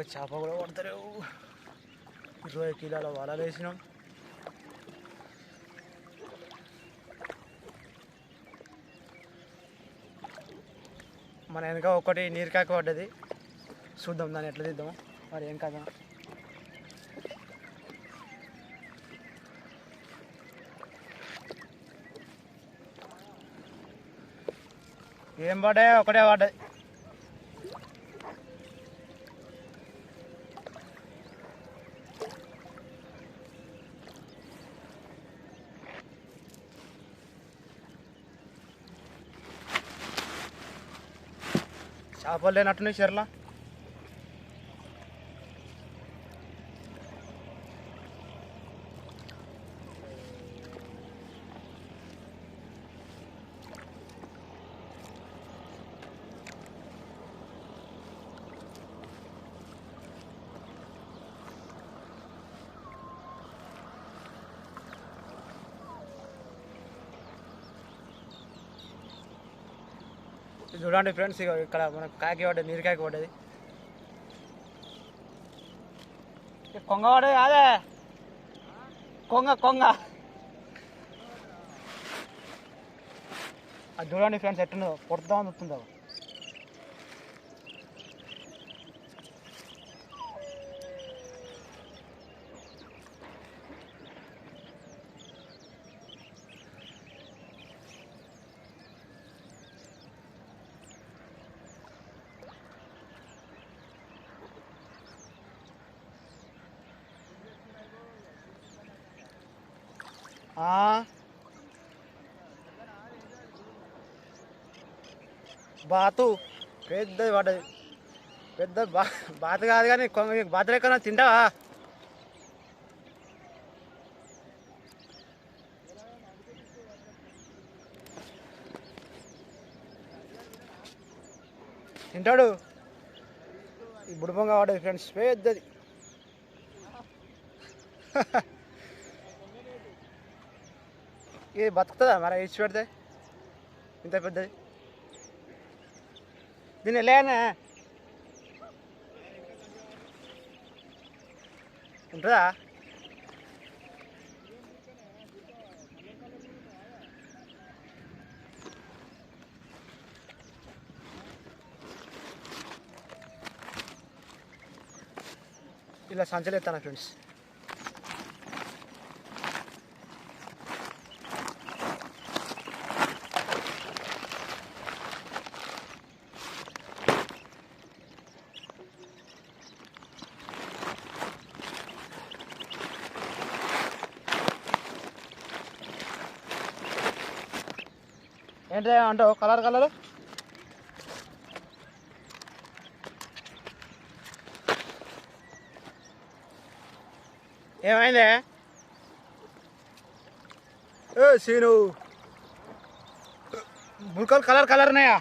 ఒక్క చేప కూడా పడతారు ఇరవై కిలోల వలలు వేసినాం. మన వెనక ఒకటి నీరుకాక పడ్డది. చూద్దాం దాన్ని ఎట్లా తీద్దాము మరి ఏం కదా ఏం పడే ఒకటే పడ్డది. చేపలు లేనట్టున్నాయి చెర్ల? చూడండి ఫ్రెండ్స్ ఇక్కడ మన కాకి పడ్డది నీరు కాకి పడ్డది. కొంగ పడే కాదే కొంగ కొంగ. అది చూడండి ఫ్రెండ్స్ ఎట్టున్నదో కొడదామని వస్తుందో బాతు. పెద్దది పడ్డది పెద్ద బా బాత కాదు కానీ కొంగ బాత లెక్కన తింటావా? తింటాడు. ఈ బుడిపొంగ పడ్డది ఫ్రెండ్స్ పెద్దది ఇది బతుకుతుందా మరి ఇచ్చి పెడితే? ఇంత పెద్దది? దీన్ని లేనా ఉంటుందా? ఇలా సంచలేస్తాను ఫ్రెండ్స్. ఏంటి అంటావు కలర్ కలర్. ఏమైంది? ఏ సీను. బుర్కలు కలర్ కలర్ ఉన్నాయా?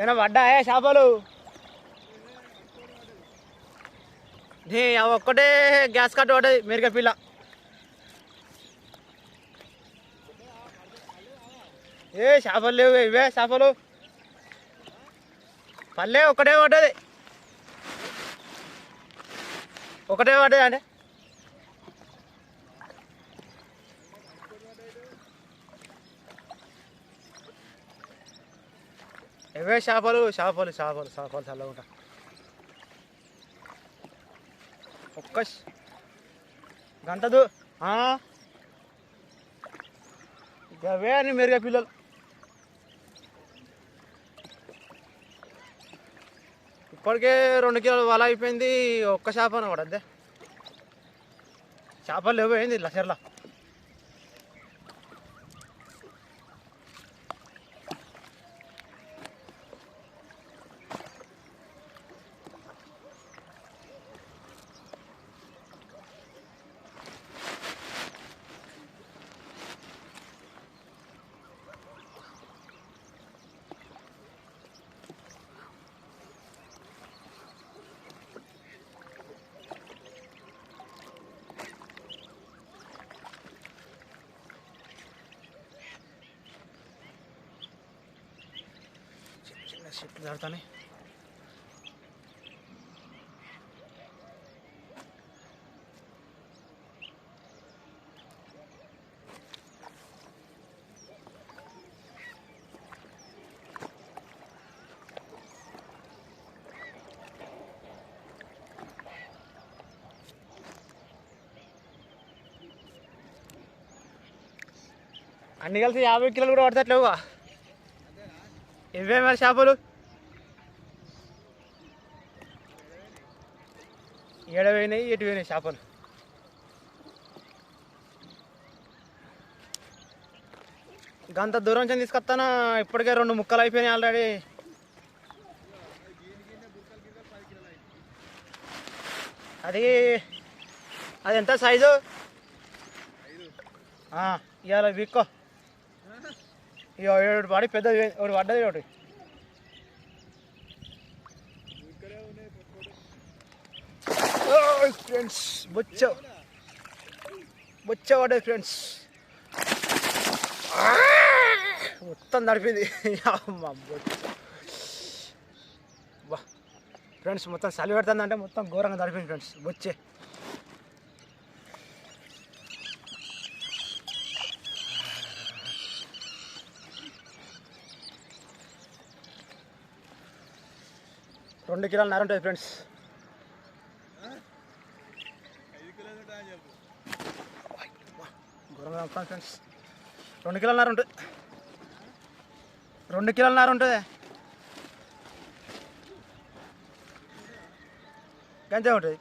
ఏమైనా పడ్డాయా చేపలు? నీ ఒక్కటే గ్యాస్ కట్ పడ్డది మెరుగ పిల్ల. ఏ చేపలు లేవు ఇవే చేపలు. పల్లె ఒకటే పడ్డది. ఒకటే పడ్డది అంటే? ఇవే చేపలు చేపలు చేపలు చేపలు చల్లగుంటా. ఒక్క గంటదు. గంట దూ అని మెరుగా పిల్లలు. ఇప్పటికే రెండు కిలోలు వల అయిపోయింది ఒక్క చేప పడద్దే చేపలు లేవు ఏంది లసర్లా చెట్లు దాడుతానే అన్ని కలిసి యాభై కిలోలు కూడా పడతట్లేవుగా ఇవే మరి చేపలు? ఏడవైనాయి ఎటు పోయినాయి చేపలు. గంత దూరం నుంచి తీసుకొస్తానా? ఇప్పటికే రెండు ముక్కలు అయిపోయినాయి ఆల్రెడీ అది అది ఎంత సైజు ఇవాళ వీక్కో. ఇక పడి పెద్దది ఒకటి పడ్డది ఒకటి ఫ్రెండ్స్ బొచ్చ. బొచ్చ పడ్డది ఫ్రెండ్స్. మొత్తం నడిపింది ఫ్రెండ్స్ మొత్తం చలి పెడుతుందంటే మొత్తం ఘోరంగా నడిపింది ఫ్రెండ్స్ బొచ్చే. రెండు కిలోలు నార ఉంటుంది ఫ్రెండ్స్ ఘోరంగా ఉంటాను ఫ్రెండ్స్ రెండు కిలోల నార ఉంటుంది రెండు కిలోల నార ఉంటుంది గంజా ఉంటుంది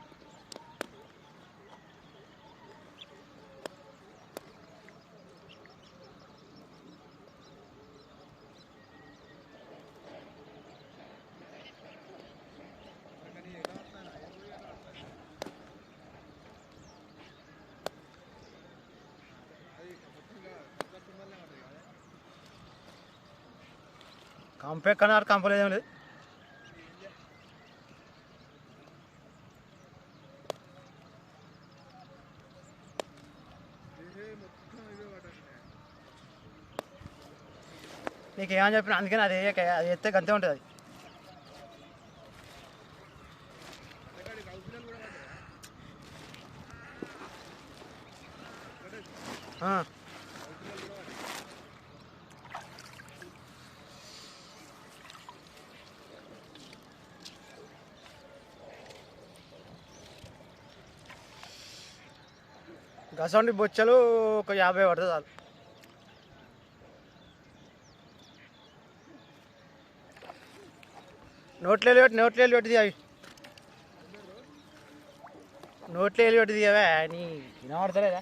కంపే కన్నారు కంపలేదు ఏం లేదు. నీకు ఏమని చెప్పిన అందుకని అది అది ఎత్తే గంతే ఉంటుంది అది ఆ. గసండి బొచ్చలు ఒక యాభై పడుతుంది చాలు. నోట్లో పెట్టి నోట్లో పెట్టి అవి నోట్లో పెట్టి తీయవే నీ వినబడతలేదా?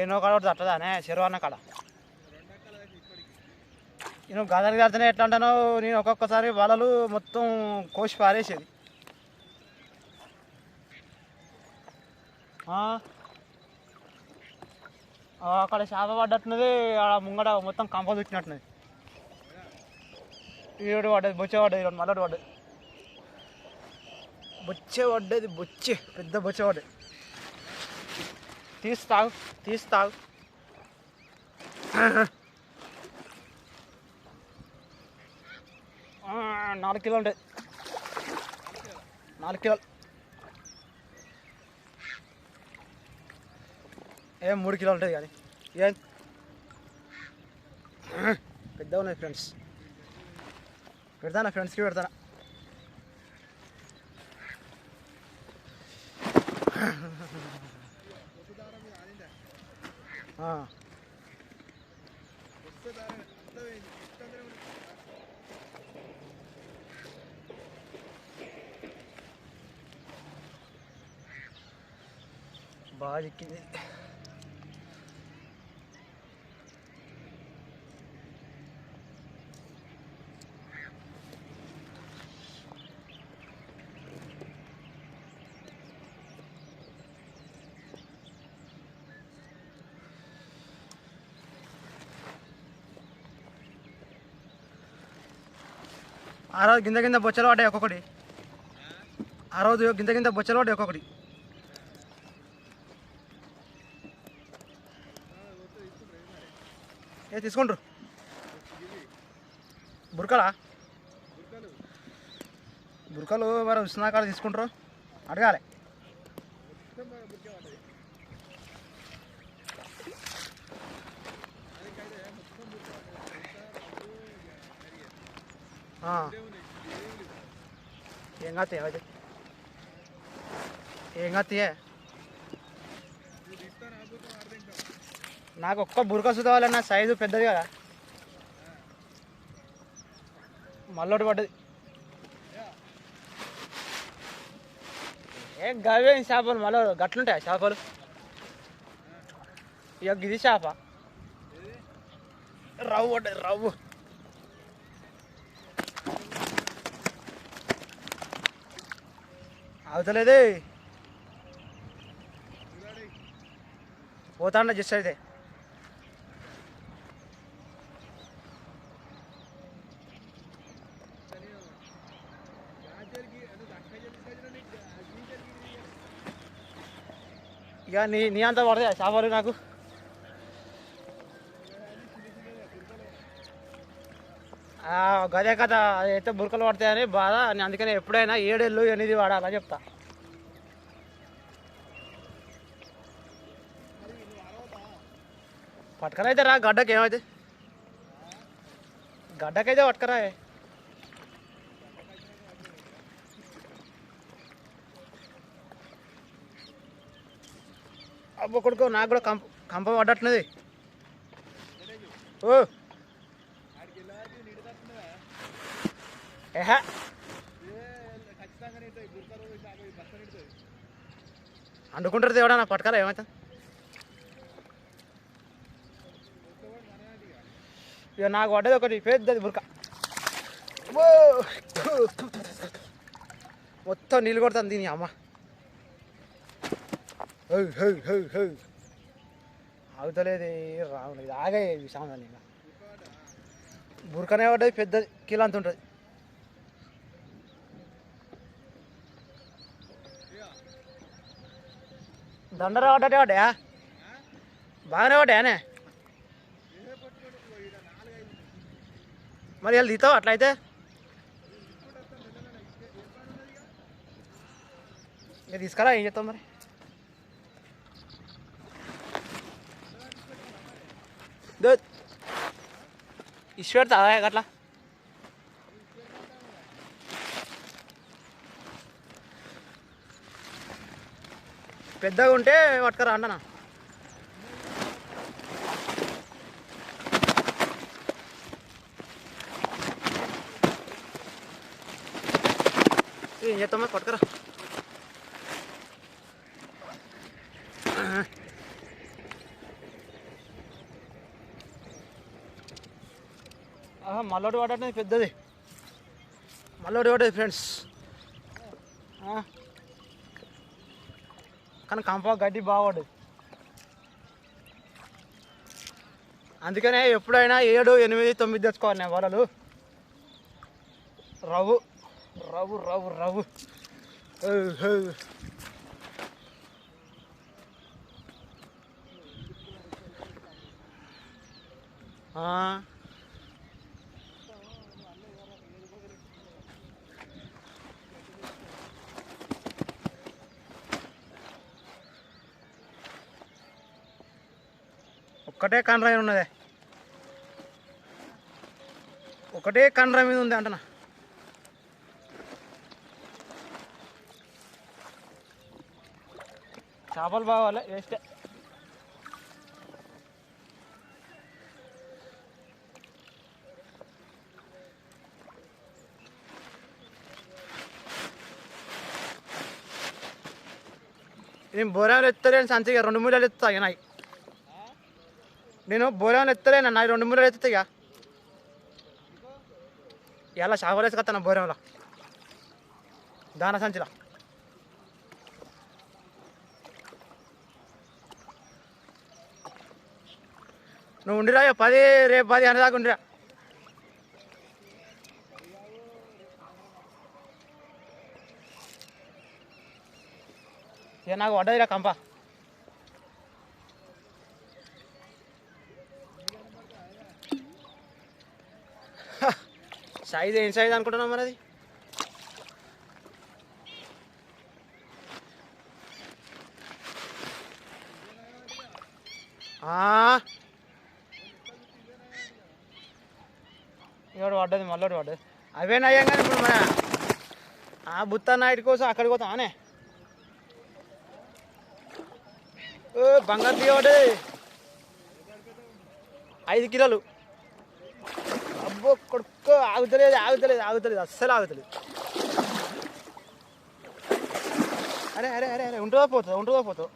ఏనో కాడ ఒకటి తట్టదానే చెరువు కాడ. నేను గదరికి కడితేనే ఎట్లా అంటానో నేను ఒక్కొక్కసారి వలలు మొత్తం కోసి పారేసేది. అక్కడ చేప పడ్డట్టున్నది ఆడ ముంగడ మొత్తం కంప చుట్టినట్టున్నది ఈరోడు పడ్డది బొచ్చే పడ్డది ఈరోడు మల్లడు పడ్డది. బొచ్చే పడ్డది బొచ్చే పెద్ద బొచ్చే పడ్డది. తీస్తావు తీస్తావు. నాలుగు కిలోలు ఉంటాయి నాలుగు కిలోలు. ఏం మూడు కిలోలు ఉంటుంది కానీ. ఏం? పెద్ద ఉన్నాయి ఫ్రెండ్స్ పెడతానా? ఫ్రెండ్స్కి పెడతానా? ബാധിക്കുന്നത് ఆ రోజు గింద గింద బొచ్చలు పడ్డాయి ఒక్కొక్కటి. ఆ రోజు గింద గింద బొచ్చలు పడ్డాయి ఒక్కొక్కటి. ఏ తీసుకుంటారు. బురకలా? బురకలు మరి ఉష్ణాకాలు తీసుకుంటారు? అడగాలి. ఏం కాతే అది ఏం కాతే నాకు ఒక్క బురక సుతవాలన్న సైజు పెద్దది కదా. మళ్ళోటి పడ్డది. ఏ గవే చేపలు? మళ్ళీ గట్లుంటాయి చేపలు? ఇక ఇది చేప. రవ్వు పడ్డది రవ్వు. అవతలేదే. పోతాండ జస్ట్ అయితే. ఇక నీ నీ అంతా పడతాయి చాపలు నాకు. గదే కథ. అయితే బురకలు పడతాయని బాధ. అందుకనే ఎప్పుడైనా ఏడేళ్ళు ఎనిమిది వాడాలని చెప్తా. పట్టుకరైతే రా గడ్డకి ఏమైతే గడ్డకైతే పట్టుకరా. అబ్బో కొడుకో నాకు కూడా కంప కంప పడ్డట్టున్నది ఓ. ఏహా. అండుకుంటారు దేవుడా నా పట్టుకరా ఏమైతే ఇక నాకు పడ్డది ఒకటి పెద్దది బురక. ఓ! మొత్తం నీళ్ళు కొడుతుంది దీని అమ్మ. హౌ, హౌ, ఆగుతలేదు రావు ఇది ఆగే సామాన్ ఇంకా. బురకనే పడ్డది పెద్దది కిలో అంత ఉంటుంది. దండరా పడ్డటే పడ్డా బాగానే పడ్డానే మరి వెళ్ళి తీతావు అట్లయితే ఇక తీసుకురా ఏం చెప్తాం మరి? దో తాగా అట్లా. పెద్దగా ఉంటే పట్టుకరా అన్ననా? ఏం చేస్తాం మరి పట్టుకరా. ఆహా మల్లోడి వాడటం పెద్దది. మల్లోడి వాడేది ఫ్రెండ్స్. కానీ కంప గడ్డి బాగుండదు అందుకనే ఎప్పుడైనా ఏడు ఎనిమిది తొమ్మిది తెచ్చుకోవాలి నేను వలలు. రవ్వు. రవ్వు రవ్వు రవ్వు. ఒక్కటే కండ్రా మీద ఉన్నదే. ఒకటే కండ్రా మీద ఉంది అంటనా చేపలు బావాలి వేస్టే. నేను బోరాలు ఎత్తలేను సంచిగా రెండు మూడలు ఎత్తుతా ఇక నాయి. నేను బోరాలు ఎత్తలేను నాయి రెండు మూడలు ఎత్తుతా ఇక. ఇలా షాపులు వేసుకొస్తాను బోరంలో? దాన సంచిలో. నువ్వు ఉండిరా పది రేపు పది అని దాకా ఉండిరా. ఇక నాకు పడ్డదిరా కంప. సైజ్ ఏం సైజ్ అనుకుంటున్నావు మరి అది ఇవాడు పడ్డది మళ్ళీ పడ్డది. అవే నయ్యం కానీ ఇప్పుడు మన ఆ బుత్త నాయుడు కోసం అక్కడికి పోతాం అనే? ఓ బంగారు తీయవాడు ఐదు కిలోలు. అబ్బో కొడుకు ఆగుతలేదు ఆగుతలేదు ఆగుతలేదు అస్సలు ఆగుతలేదు. అరే అరే అరే అరే ఉంటుందా పోతుందా ఉంటుందా పోతావు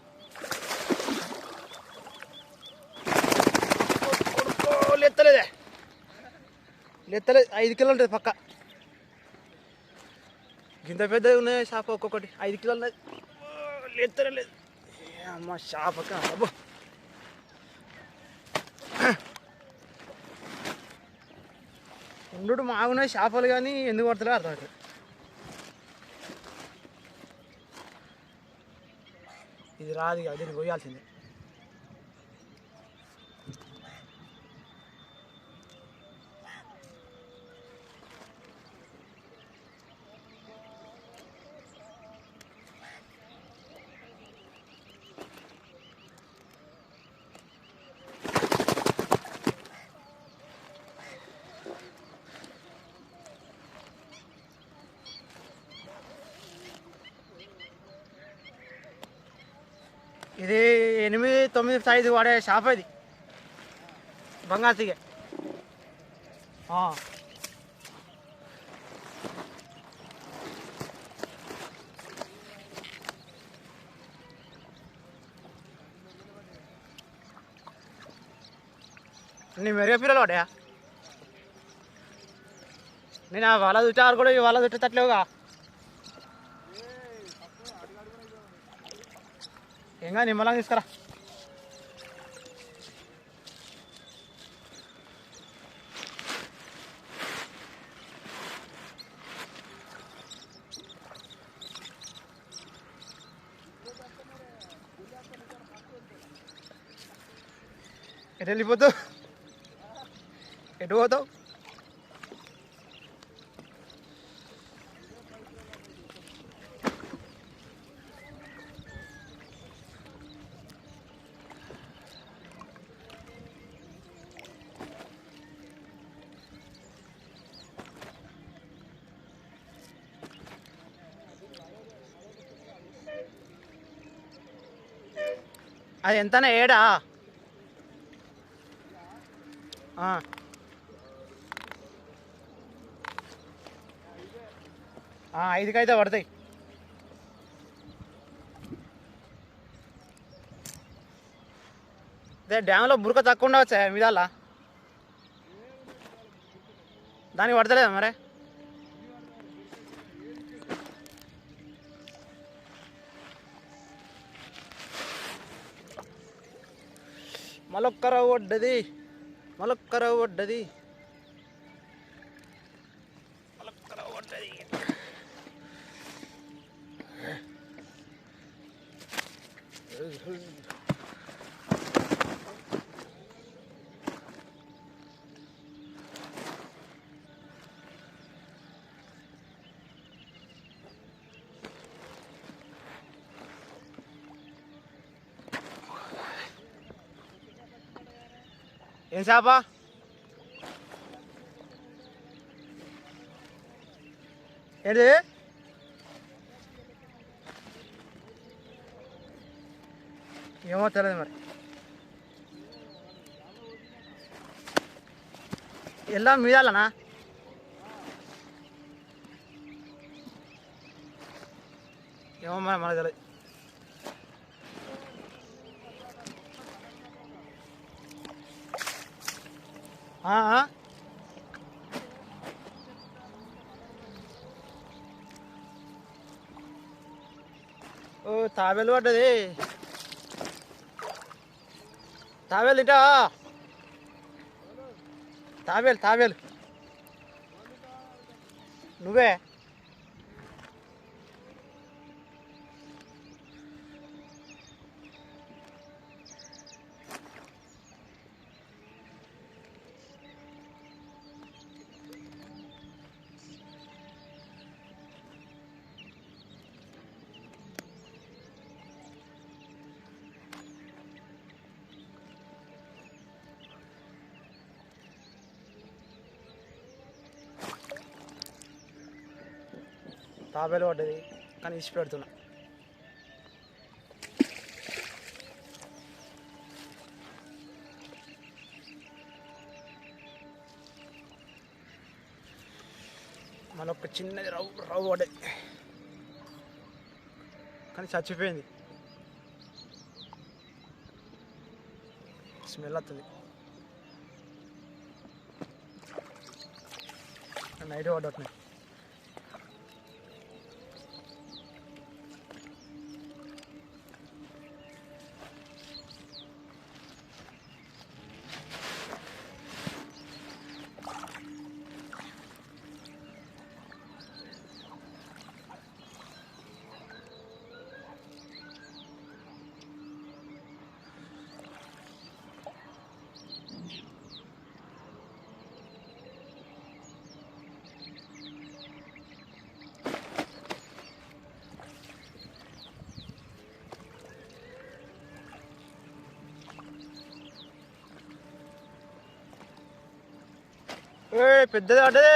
కొడుకో లెత్తలేదే లెత్తలేదు ఐదు కిలోలు ఉంటుంది పక్క. గింత పెద్దవి ఉన్నాయి షాప్ ఒక్కొక్కటి. ఐదు కిలోలు ఉన్నది. లెత్తలే లేదు. అమ్మ షాప్ అక్క. అబ్బో. ఉండు మాగున్నాయి షాపులు కానీ ఎందుకు పడతలే అర్థం ఇది రాదు ఇక దీన్ని పోయాల్సిందే ఇది ఎనిమిది తొమ్మిది సైజు వాడే షాప్ ఇది బంగాసిగే నీ మెరుగ పిల్లలు వాడే నేను ఆ వాళ్ళ చుట్టారు కూడా వాళ్ళ వాళ్ళ చుట్టేటట్లేవుగా ఏంగా నిమ్మలంగా తీసుకురా ఎటు వెళ్ళిపోతావు ఎటు పోతావు అది ఎంతనా ఏడా ఐదుకైతే పడతాయి. అదే డ్యామ్లో బురక తక్కువ ఉండవచ్చా మీదల్లా? దానికి పడతలేదా మరి? మళ్ళొక్కరా వడ్డది మలొక్కర వడ్డది మలొక్కర వడ్డది ఏం చేప ఏంటి ఏమో తెలియదు మరి ఎలా మీదాలనా ఏమో మరి మనకు తెలియదు ఓ తాబేలు పడ్డది. తాబేలు తింటా. తాబేలు తాబేలు. నువ్వే? తాబేలు పడ్డది కానీ ఇచ్చి పెడుతున్నా. మనొక చిన్నది రవ్వు రవ్వు పడ్డది. కానీ చచ్చిపోయింది. స్మెల్ వస్తుంది. నైట్ పడ్డట్టున్నాయి ఏ పెద్దది అడ్డదే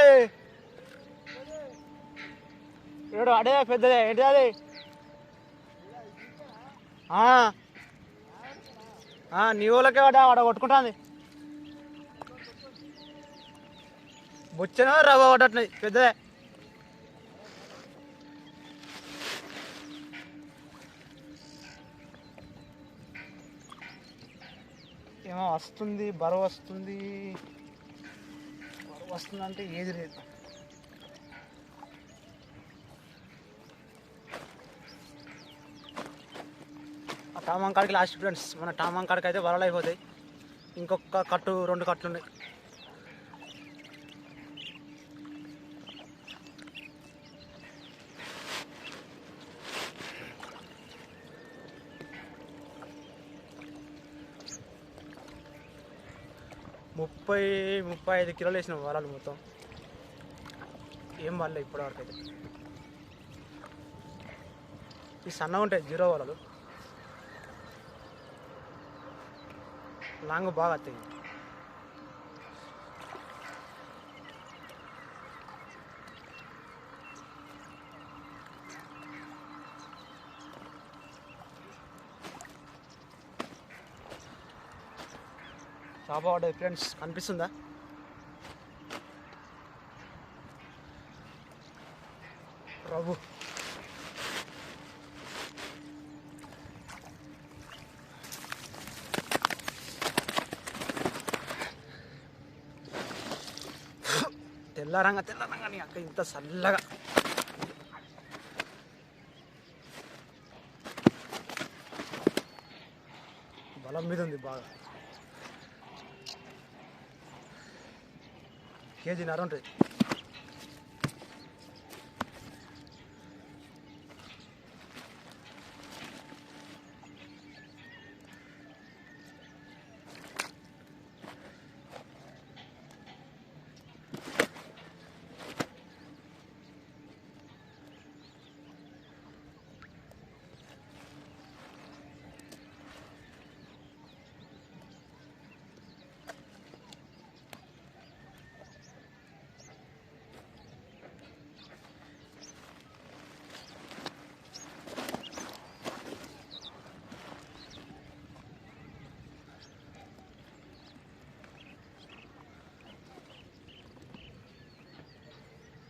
ఏడు అడే పెద్దదే ఏంటి అది? ఆ. నీ వాళ్ళకే వాడ వాడ కొట్టుకుంటుంది. బొచ్చన రవ్వ పడట్లేదు పెద్దదే. ఏమో వస్తుంది బరువు వస్తుంది. వస్తుందంటే ఏది లేదు. ఆ టామాంకాడికి లాస్ట్ ఫ్రెండ్స్ మన టామాంకాడికి అయితే వలలు అయిపోతాయి. ఇంకొక కట్టు రెండు కట్లు ఉన్నాయి ముప్పై ముప్పై ఐదు కిలోలు వేసిన వలలు మొత్తం. ఏం వాళ్ళే ఇప్పటివరకు అయితే ఈ సన్నగా ఉంటాయి జీరో వలలు లాంగ్ బాగా వస్తాయి అబౌట్ ఫ్రెండ్స్ కనిపిస్తుందా? ప్రభు. తెల్లారంగా తెల్లారంగా నీ అక్క ఇంత చల్లగా బలం మీద ఉంది బాగా కేజీ నర ఉంటుంది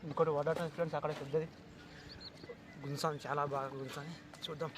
ఇంకోటి వాటర్ ఫ్రెండ్స్ అక్కడ పెద్దది. గుంసాం చాలా బాగా గుంసాం చూద్దాం.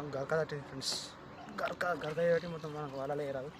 మొత్తం గరక తట్టింది ఫ్రెండ్స్ గరక గరక చేయబట్టి మొత్తం మనకు వాళ్ళలే రాదు